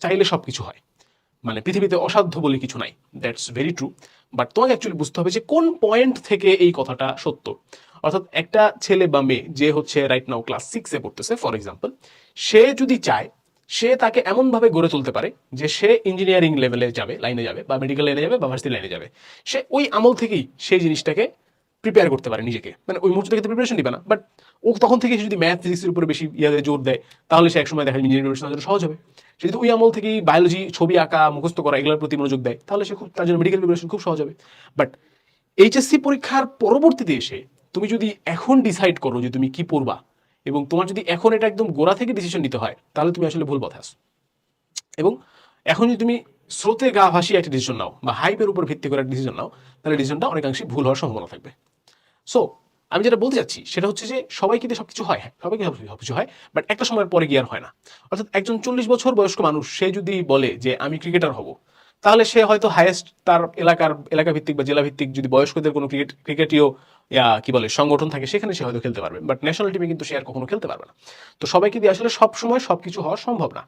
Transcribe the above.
চাইলে সব কিছু হয়। মানে পৃথিবীতে অসাধ্য বলে কিছু নাই। দ্যাটস ভেরি ট্রু বাট তোমাকে অ্যাকচুয়ালি বুঝতে হবে যে কোন পয়েন্ট থেকে এই কথাটা সত্য। অর্থাৎ একটা ছেলে বা মেয়ে, যে হচ্ছে রাইট নাও ক্লাস সিক্সে পড়তেছে ফর এক্সাম্পল সে যদি চায়, সে তাকে এমনভাবে গড়ে তুলতে পারে যে সে ইঞ্জিনিয়ারিং লেভেলে যাবে লাইনে যাবে, বা মেডিকেল লাইনে যাবে, বা ভার্সিটি লাইনে যাবে। সে ওই আমল থেকেই সেই জিনিসটাকে প্রিপেয়ার করতে পারে নিজেকে। মানে ওই মুহূর্তে থেকে প্রিপারেশন দিবে না। বাট ও তখন থেকে যদি ম্যাথ ফিজিক্সের উপরে বেশি ইয়াতে জোর দেয়, তাহলে সে একসময় দেখা ইঞ্জিনিয়ারিং সহজ হবে। সে যদি ওই আমল থেকেই বায়োলজি ছবি আঁকা, মুখস্থ করা, এগুলোর প্রতি মনোযোগ দেয়, তাহলে সে খুব, তার জন্য মেডিকেল প্রিপারেশন খুব সহজ হবে। বাট এইচএসসি পরীক্ষার পরবর্তীতে এসে তুমি যদি এখন ডিসাইড করো যে তুমি কি পড়বা এবং তোমার যদি এখন এটা একদম গোড়া থেকে ডিসিশন নিতে হয়, তাহলে তুমি আসলে ভুল পথে আসো এবং এখন যদি তুমি স্রোতে গা ভাসিয়ে একটা ডিসিশন নাও বা হাইপের উপর ভিত্তি করে একটা ডিসিশন নাও, তাহলে ডিসিশনটা অনেকাংশে ভুল হওয়ার সম্ভাবনা থাকবে। সো আমি যেটা বলতে চাচ্ছি, সেটা হচ্ছে যে সবাই কিন্তু সবকিছু হয় হ্যাঁ সবাইকে সবকিছু হয় বাট একটা সময়ের পরে গিয়ে আর হয় না। অর্থাৎ একজন চল্লিশ বছর বয়স্ক মানুষ, সে যদি বলে যে আমি ক্রিকেটার হব, তাহলে সে হয়তো হায়েস্ট তার এলাকার এলাকা ভিত্তিক বা জেলা ভিত্তিক যদি বয়স্কদের কোনো ক্রিকেট ক্রিকেটীয় কি বলে, সংগঠন থাকে, সেখানে সে হয়তো খেলতে পারবে বাট ন্যাশনাল টিমে কিন্তু সে আর কখনো খেলতে পারবে না। তো সবাইকে দিয়ে আসলে সব সময় সবকিছু হওয়া সম্ভব না।